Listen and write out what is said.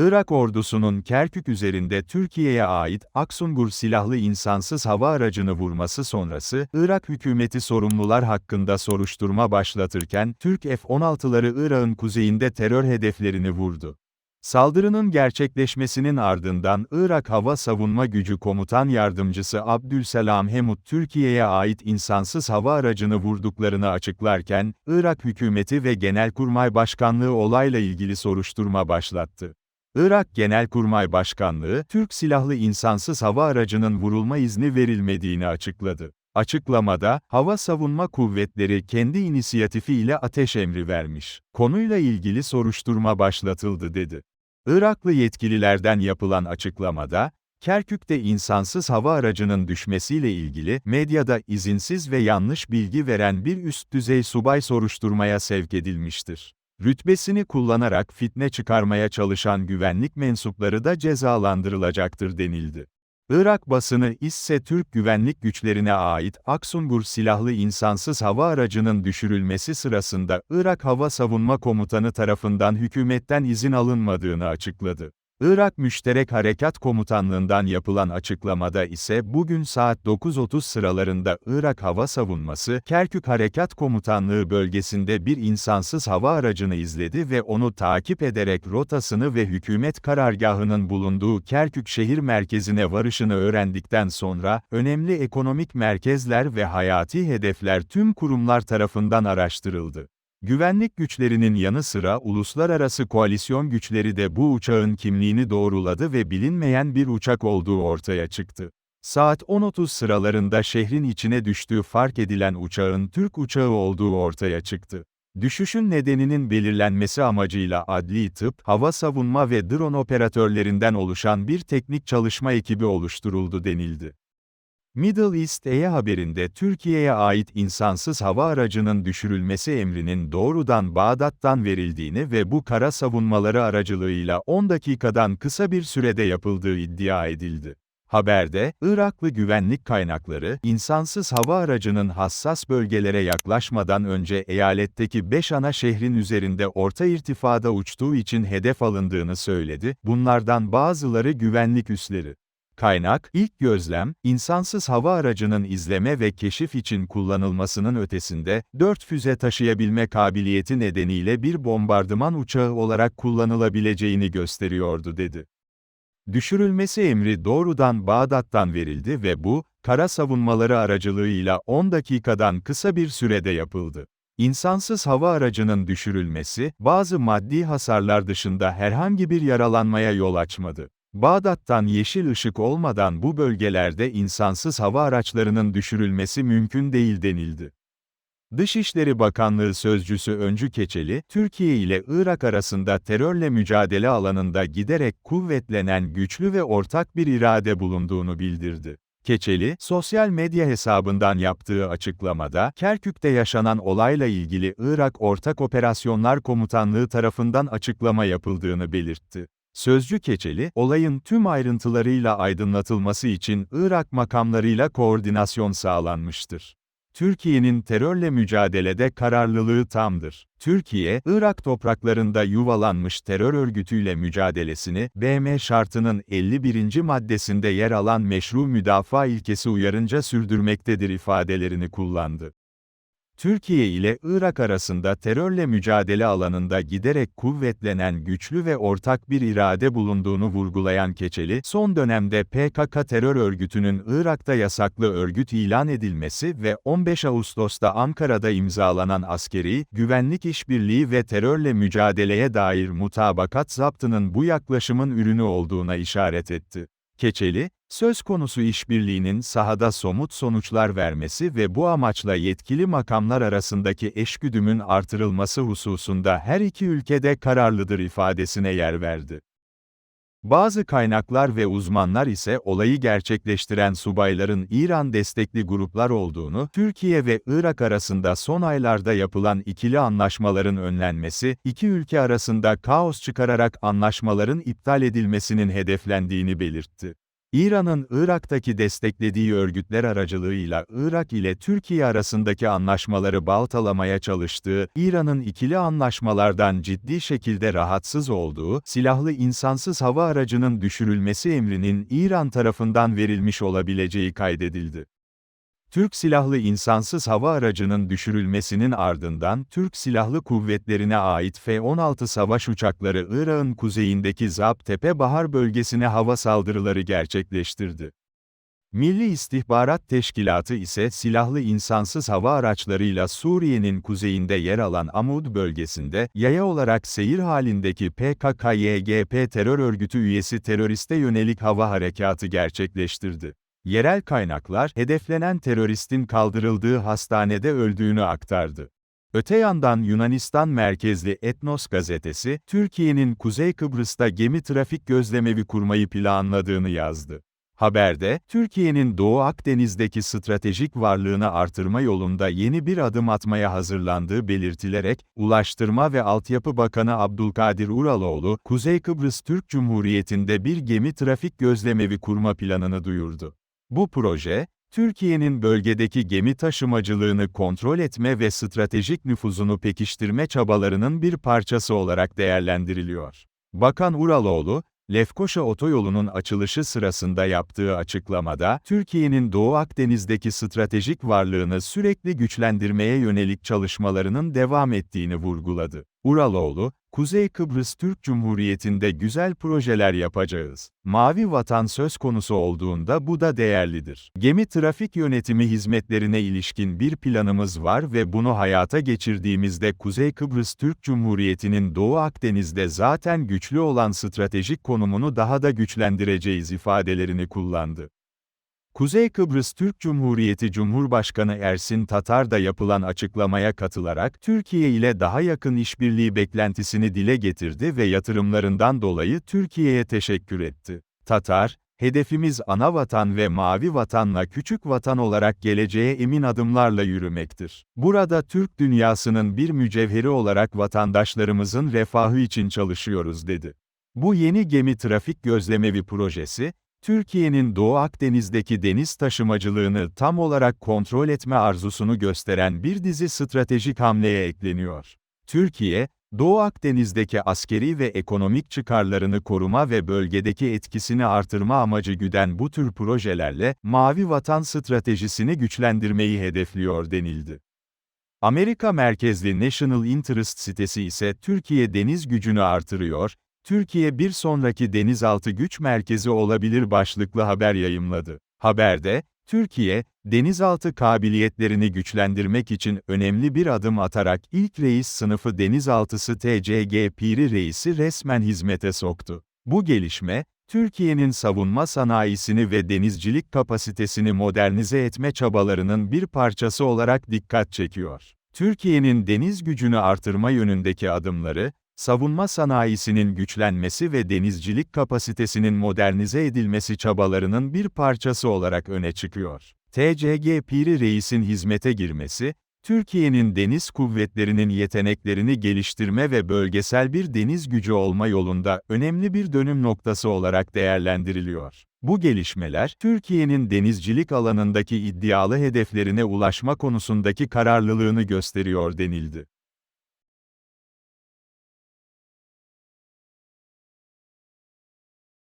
Irak ordusunun Kerkük üzerinde Türkiye'ye ait Aksungur silahlı insansız hava aracını vurması sonrası, Irak hükümeti sorumlular hakkında soruşturma başlatırken, Türk F-16'ları Irak'ın kuzeyinde terör hedeflerini vurdu. Saldırının gerçekleşmesinin ardından Irak Hava Savunma Gücü Komutan Yardımcısı Abdülselam Hemut Türkiye'ye ait insansız hava aracını vurduklarını açıklarken, Irak hükümeti ve Genelkurmay Başkanlığı olayla ilgili soruşturma başlattı. Irak Genelkurmay Başkanlığı, Türk silahlı insansız hava aracının vurulma izni verilmediğini açıkladı. Açıklamada, Hava Savunma Kuvvetleri kendi inisiyatifiyle ateş emri vermiş. Konuyla ilgili soruşturma başlatıldı dedi. Iraklı yetkililerden yapılan açıklamada, Kerkük'te insansız hava aracının düşmesiyle ilgili medyada izinsiz ve yanlış bilgi veren bir üst düzey subay soruşturmaya sevk edilmiştir. Rütbesini kullanarak fitne çıkarmaya çalışan güvenlik mensupları da cezalandırılacaktır denildi. Irak basını ise Türk güvenlik güçlerine ait Aksungur silahlı insansız hava aracının düşürülmesi sırasında Irak Hava Savunma Komutanı tarafından hükümetten izin alınmadığını açıkladı. Irak Müşterek Harekat Komutanlığından yapılan açıklamada ise bugün saat 9.30 sıralarında Irak Hava Savunması, Kerkük Harekat Komutanlığı bölgesinde bir insansız hava aracını izledi ve onu takip ederek rotasını ve hükümet karargahının bulunduğu Kerkük şehir merkezine varışını öğrendikten sonra, önemli ekonomik merkezler ve hayati hedefler tüm kurumlar tarafından araştırıldı. Güvenlik güçlerinin yanı sıra uluslararası koalisyon güçleri de bu uçağın kimliğini doğruladı ve bilinmeyen bir uçak olduğu ortaya çıktı. Saat 10.30 sıralarında şehrin içine düştüğü fark edilen uçağın Türk uçağı olduğu ortaya çıktı. Düşüşün nedeninin belirlenmesi amacıyla adli tıp, hava savunma ve drone operatörlerinden oluşan bir teknik çalışma ekibi oluşturuldu denildi. Middle East Eye haberinde Türkiye'ye ait insansız hava aracının düşürülmesi emrinin doğrudan Bağdat'tan verildiğini ve bu kara savunmaları aracılığıyla 10 dakikadan kısa bir sürede yapıldığı iddia edildi. Haberde, Iraklı güvenlik kaynakları, insansız hava aracının hassas bölgelere yaklaşmadan önce eyaletteki 5 ana şehrin üzerinde orta irtifada uçtuğu için hedef alındığını söyledi, bunlardan bazıları güvenlik üsleri. Kaynak, ilk gözlem, insansız hava aracının izleme ve keşif için kullanılmasının ötesinde, 4 füze taşıyabilme kabiliyeti nedeniyle bir bombardıman uçağı olarak kullanılabileceğini gösteriyordu dedi. Düşürülmesi emri doğrudan Bağdat'tan verildi ve bu, kara savunmaları aracılığıyla 10 dakikadan kısa bir sürede yapıldı. İnsansız hava aracının düşürülmesi, bazı maddi hasarlar dışında herhangi bir yaralanmaya yol açmadı. Bağdat'tan yeşil ışık olmadan bu bölgelerde insansız hava araçlarının düşürülmesi mümkün değil denildi. Dışişleri Bakanlığı Sözcüsü Öncü Keçeli, Türkiye ile Irak arasında terörle mücadele alanında giderek kuvvetlenen güçlü ve ortak bir irade bulunduğunu bildirdi. Keçeli, sosyal medya hesabından yaptığı açıklamada, Kerkük'te yaşanan olayla ilgili Irak Ortak Operasyonlar Komutanlığı tarafından açıklama yapıldığını belirtti. Sözcü Keçeli, olayın tüm ayrıntılarıyla aydınlatılması için Irak makamlarıyla koordinasyon sağlanmıştır. Türkiye'nin terörle mücadelede kararlılığı tamdır. Türkiye, Irak topraklarında yuvalanmış terör örgütüyle mücadelesini, BM şartının 51. maddesinde yer alan meşru müdafaa ilkesi uyarınca sürdürmektedir ifadelerini kullandı. Türkiye ile Irak arasında terörle mücadele alanında giderek kuvvetlenen güçlü ve ortak bir irade bulunduğunu vurgulayan Keçeli, son dönemde PKK terör örgütünün Irak'ta yasaklı örgüt ilan edilmesi ve 15 Ağustos'ta Ankara'da imzalanan askeri, güvenlik işbirliği ve terörle mücadeleye dair mutabakat zaptının bu yaklaşımın ürünü olduğuna işaret etti. Keçeli, söz konusu işbirliğinin sahada somut sonuçlar vermesi ve bu amaçla yetkili makamlar arasındaki eşgüdümün artırılması hususunda her iki ülkede kararlıdır ifadesine yer verdi. Bazı kaynaklar ve uzmanlar ise olayı gerçekleştiren subayların İran destekli gruplar olduğunu, Türkiye ve Irak arasında son aylarda yapılan ikili anlaşmaların önlenmesi, iki ülke arasında kaos çıkararak anlaşmaların iptal edilmesinin hedeflendiğini belirtti. İran'ın Irak'taki desteklediği örgütler aracılığıyla Irak ile Türkiye arasındaki anlaşmaları baltalamaya çalıştığı, İran'ın ikili anlaşmalardan ciddi şekilde rahatsız olduğu, silahlı insansız hava aracının düşürülmesi emrinin İran tarafından verilmiş olabileceği kaydedildi. Türk Silahlı İnsansız Hava Aracı'nın düşürülmesinin ardından Türk Silahlı Kuvvetlerine ait F-16 savaş uçakları Irak'ın kuzeyindeki Zabtepe Bahar bölgesine hava saldırıları gerçekleştirdi. Milli İstihbarat Teşkilatı ise silahlı insansız hava araçlarıyla Suriye'nin kuzeyinde yer alan Amud bölgesinde, yaya olarak seyir halindeki PKK-YGP terör örgütü üyesi teröriste yönelik hava harekatı gerçekleştirdi. Yerel kaynaklar, hedeflenen teröristin kaldırıldığı hastanede öldüğünü aktardı. Öte yandan Yunanistan merkezli Etnos gazetesi, Türkiye'nin Kuzey Kıbrıs'ta gemi trafik gözlemevi kurmayı planladığını yazdı. Haberde, Türkiye'nin Doğu Akdeniz'deki stratejik varlığını artırma yolunda yeni bir adım atmaya hazırlandığı belirtilerek, Ulaştırma ve Altyapı Bakanı Abdülkadir Uraloğlu, Kuzey Kıbrıs Türk Cumhuriyeti'nde bir gemi trafik gözlemevi kurma planını duyurdu. Bu proje, Türkiye'nin bölgedeki gemi taşımacılığını kontrol etme ve stratejik nüfuzunu pekiştirme çabalarının bir parçası olarak değerlendiriliyor. Bakan Uraloğlu, Lefkoşa Otoyolu'nun açılışı sırasında yaptığı açıklamada, Türkiye'nin Doğu Akdeniz'deki stratejik varlığını sürekli güçlendirmeye yönelik çalışmalarının devam ettiğini vurguladı. Uraloğlu, Kuzey Kıbrıs Türk Cumhuriyeti'nde güzel projeler yapacağız. Mavi vatan söz konusu olduğunda bu da değerlidir. Gemi trafik yönetimi hizmetlerine ilişkin bir planımız var ve bunu hayata geçirdiğimizde Kuzey Kıbrıs Türk Cumhuriyeti'nin Doğu Akdeniz'de zaten güçlü olan stratejik konumunu daha da güçlendireceğiz ifadelerini kullandı. Kuzey Kıbrıs Türk Cumhuriyeti Cumhurbaşkanı Ersin Tatar da yapılan açıklamaya katılarak Türkiye ile daha yakın işbirliği beklentisini dile getirdi ve yatırımlarından dolayı Türkiye'ye teşekkür etti. Tatar, hedefimiz ana vatan ve mavi vatanla küçük vatan olarak geleceğe emin adımlarla yürümektir. Burada Türk dünyasının bir mücevheri olarak vatandaşlarımızın refahı için çalışıyoruz dedi. Bu yeni gemi trafik gözlemevi projesi, Türkiye'nin Doğu Akdeniz'deki deniz taşımacılığını tam olarak kontrol etme arzusunu gösteren bir dizi stratejik hamleye ekleniyor. Türkiye, Doğu Akdeniz'deki askeri ve ekonomik çıkarlarını koruma ve bölgedeki etkisini artırma amacı güden bu tür projelerle, Mavi Vatan stratejisini güçlendirmeyi hedefliyor denildi. Amerika merkezli National Interest sitesi ise Türkiye deniz gücünü artırıyor, Türkiye bir sonraki denizaltı güç merkezi olabilir başlıklı haber yayımladı. Haberde, Türkiye, denizaltı kabiliyetlerini güçlendirmek için önemli bir adım atarak ilk reis sınıfı denizaltısı TCG Piri Reis'i resmen hizmete soktu. Bu gelişme, Türkiye'nin savunma sanayisini ve denizcilik kapasitesini modernize etme çabalarının bir parçası olarak dikkat çekiyor. Türkiye'nin deniz gücünü artırma yönündeki adımları, savunma sanayisinin güçlenmesi ve denizcilik kapasitesinin modernize edilmesi çabalarının bir parçası olarak öne çıkıyor. TCG Piri Reis'in hizmete girmesi, Türkiye'nin deniz kuvvetlerinin yeteneklerini geliştirme ve bölgesel bir deniz gücü olma yolunda önemli bir dönüm noktası olarak değerlendiriliyor. Bu gelişmeler, Türkiye'nin denizcilik alanındaki iddialı hedeflerine ulaşma konusundaki kararlılığını gösteriyor denildi.